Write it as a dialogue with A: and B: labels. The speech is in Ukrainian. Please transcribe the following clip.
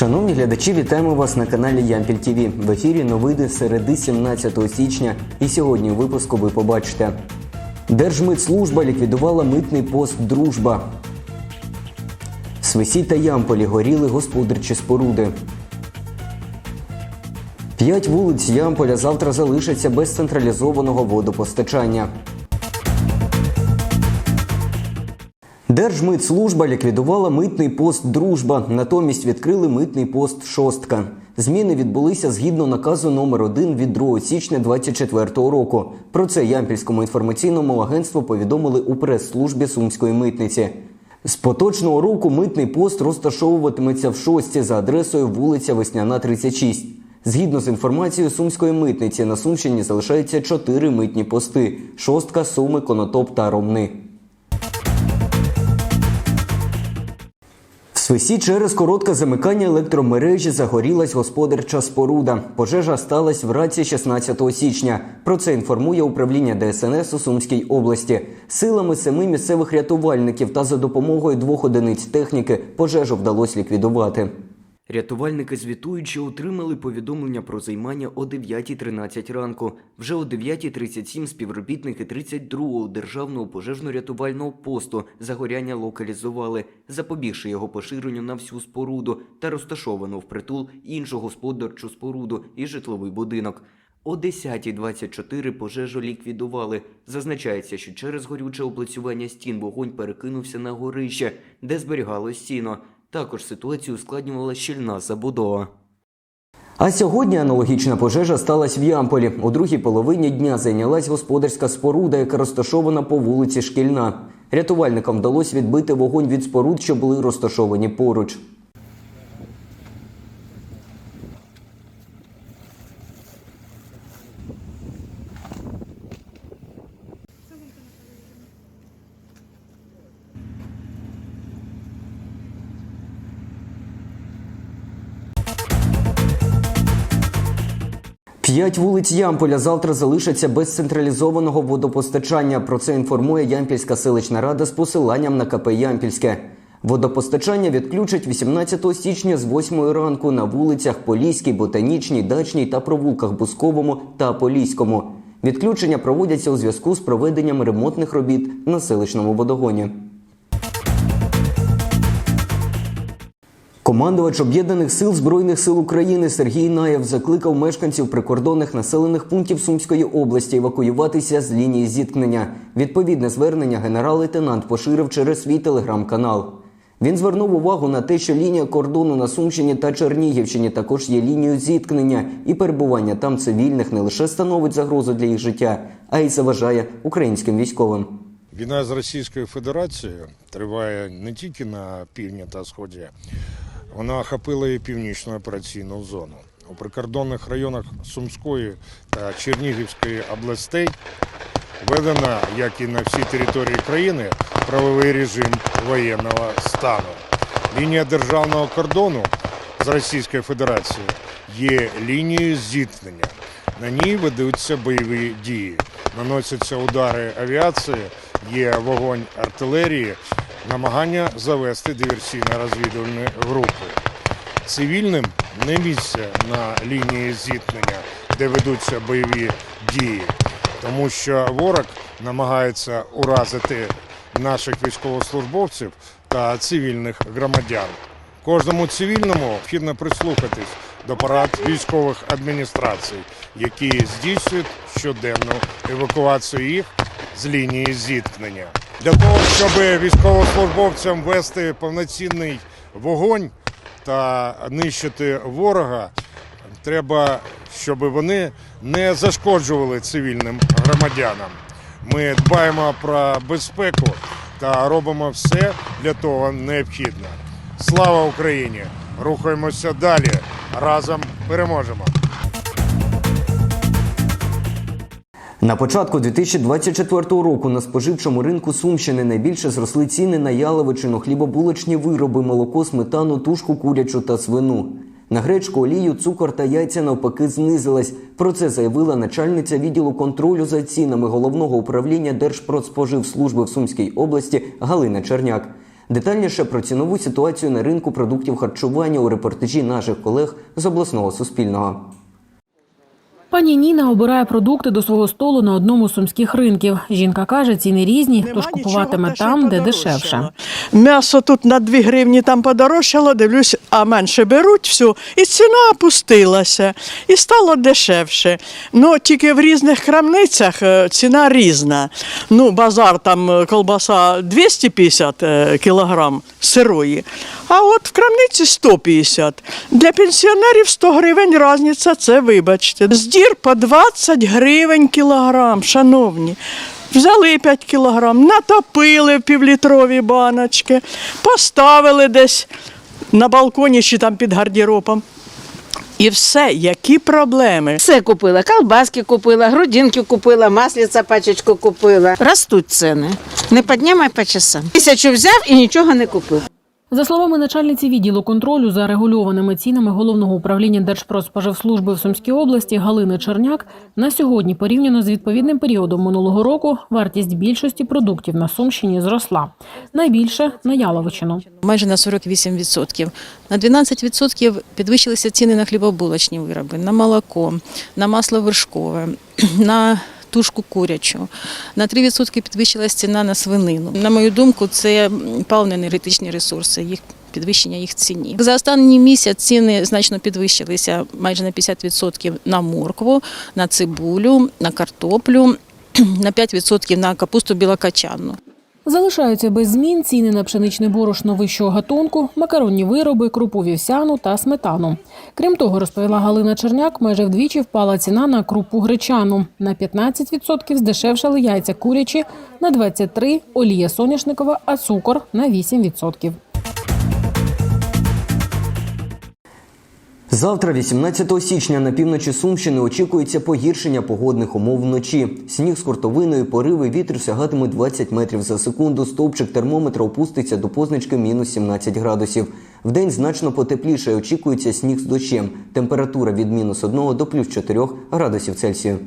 A: Шановні глядачі, вітаємо вас на каналі Ямпіль ТВ. В ефірі новини середи 17 січня. І сьогодні у випуску ви побачите. Держмитслужба ліквідувала митний пост Дружба. Свисі та Ямполі горіли господарчі споруди. П'ять вулиць Ямполя завтра залишаться без централізованого водопостачання. Держмитслужба ліквідувала митний пост Дружба, натомість відкрили митний пост Шостка. Зміни відбулися згідно наказу номер 1 від 2 січня 2024 року. Про це Ямпільському інформаційному агентству повідомили у прес-службі Сумської митниці. З поточного року митний пост розташовуватиметься в шості за адресою вулиця Весняна, 36. Згідно з інформацією Сумської митниці, на Сумщині залишаються чотири митні пости: шостка, суми, конотоп та ромни. Свисі через коротке замикання електромережі загорілась господарча споруда. Пожежа сталася вранці 16 січня. Про це інформує управління ДСНС у Сумській області. Силами семи місцевих рятувальників та за допомогою двох одиниць техніки пожежу вдалося ліквідувати. Рятувальники звітуючи отримали повідомлення про займання о 9.13 ранку. Вже о 9.37 співробітники 32-го державного пожежно-рятувального посту загоряння локалізували, запобігши його поширенню на всю споруду та розташовану впритул іншу господарчу споруду і житловий будинок. О 10.24 пожежу ліквідували. Зазначається, що через горюче облицювання стін вогонь перекинувся на горище, де зберігалось сіно. Також ситуацію ускладнювала щільна забудова. А сьогодні аналогічна пожежа сталася в Ямполі. У другій половині дня зайнялась господарська споруда, яка розташована по вулиці Шкільна. Рятувальникам вдалося відбити вогонь від споруд, що були розташовані поруч. П'ять вулиць Ямполя завтра залишаться без централізованого водопостачання. Про це інформує Ямпільська селищна рада з посиланням на КП Ямпільське. Водопостачання відключать 18 січня з 8 ранку на вулицях Поліській, Ботанічній, Дачній та провулках Бусковому та Поліському. Відключення проводяться у зв'язку з проведенням ремонтних робіт на селищному водогоні. Командувач об'єднаних сил збройних сил України Сергій Наєв закликав мешканців прикордонних населених пунктів Сумської області евакуюватися з лінії зіткнення. Відповідне звернення генерал-лейтенант поширив через свій телеграм-канал. Він звернув увагу на те, що лінія кордону на Сумщині та Чернігівщині також є лінією зіткнення, і перебування там цивільних не лише становить загрозу для їх життя, а й заважає українським військовим.
B: Війна з Російською Федерацією триває не тільки на півдні та сході, вона охопила і північну операційну зону. У прикордонних районах Сумської та Чернігівської областей введено, як і на всій території країни, правовий режим воєнного стану. Лінія державного кордону з Російською Федерацією є лінією зіткнення. На ній ведуться бойові дії, наносяться удари авіації, є вогонь артилерії, намагання завести диверсійно-розвідувальні групи. Цивільним не місце на лінії зіткнення, де ведуться бойові дії, тому що ворог намагається уразити наших військовослужбовців та цивільних громадян. Кожному цивільному необхідно прислухатись до порад військових адміністрацій, які здійснюють щоденну евакуацію їх з лінії зіткнення. Для того, щоб військовослужбовцям вести повноцінний вогонь та нищити ворога, треба, щоб вони не зашкоджували цивільним громадянам. Ми дбаємо про безпеку та робимо все для того необхідне. Слава Україні! Рухаємося далі. Разом переможемо.
A: На початку 2024 року на споживчому ринку Сумщини найбільше зросли ціни на яловичину, хлібобулочні вироби, молоко, сметану, тушку курячу та свину. На гречку, олію, цукор та яйця навпаки знизилась. Про це заявила начальниця відділу контролю за цінами головного управління Держпродспоживслужби в Сумській області Галина Черняк. Детальніше про цінову ситуацію на ринку продуктів харчування у репортажі наших колег з обласного суспільного.
C: Пані Ніна обирає продукти до свого столу на одному з сумських ринків. Жінка каже, ціни різні, тож купуватиме там, де дешевше.
D: М'ясо тут на 2 гривні там подорожчало, дивлюсь, а менше беруть все. І ціна опустилася, і стало дешевше. Ну, тільки в різних крамницях е, ціна різна. Ну, базар там е, колбаса 250 е, кілограм сирої, а от в крамниці 150. Для пенсіонерів 100 гривень різниця, це вибачте. Здір по 20 гривень кілограм, шановні. Взяли 5 кілограм, натопили в півлітрові баночки, поставили десь на балконі чи там під гардеробом. І все, які проблеми?
E: Все купила, колбаски купила, грудинки купила, маслиця пачечку купила. Ростуть ціни. Не піднімай по часам. Тисячу взяв і нічого не купив.
C: За словами начальниці відділу контролю за регульованими цінами головного управління Держпродспоживслужби в Сумській області Галини Черняк, на сьогодні порівняно з відповідним періодом минулого року вартість більшості продуктів на Сумщині зросла. Найбільше на яловичину.
F: майже на 48%. На 12% підвищилися ціни на хлібобулочні вироби, на молоко, на масло вершкове, на тушку курячу. На 3% підвищилась ціна на свинину. На мою думку, це паливно-енергетичні ресурси, їх підвищення їх ціні. За останній місяць ціни значно підвищилися майже на 50% на моркву, на цибулю, на картоплю, на 5% на капусту білокачанну.
C: Залишаються без змін ціни на пшеничне борошно вищого гатунку, макаронні вироби, крупу вівсяну та сметану. Крім того, розповіла Галина Черняк, майже вдвічі впала ціна на крупу гречану. На 15% здешевшали яйця курячі, на 23% – олія соняшникова, а цукор – на 8%.
A: Завтра, 18 січня, на півночі Сумщини очікується погіршення погодних умов вночі. Сніг з кортовиною, пориви вітру сягатимуть 20 метрів за секунду. Стовпчик термометра опуститься до позначки мінус 17 градусів. Вдень значно потепліше. Очікується сніг з дощем. Температура від мінус 1 до плюс 4 градусів Цельсію.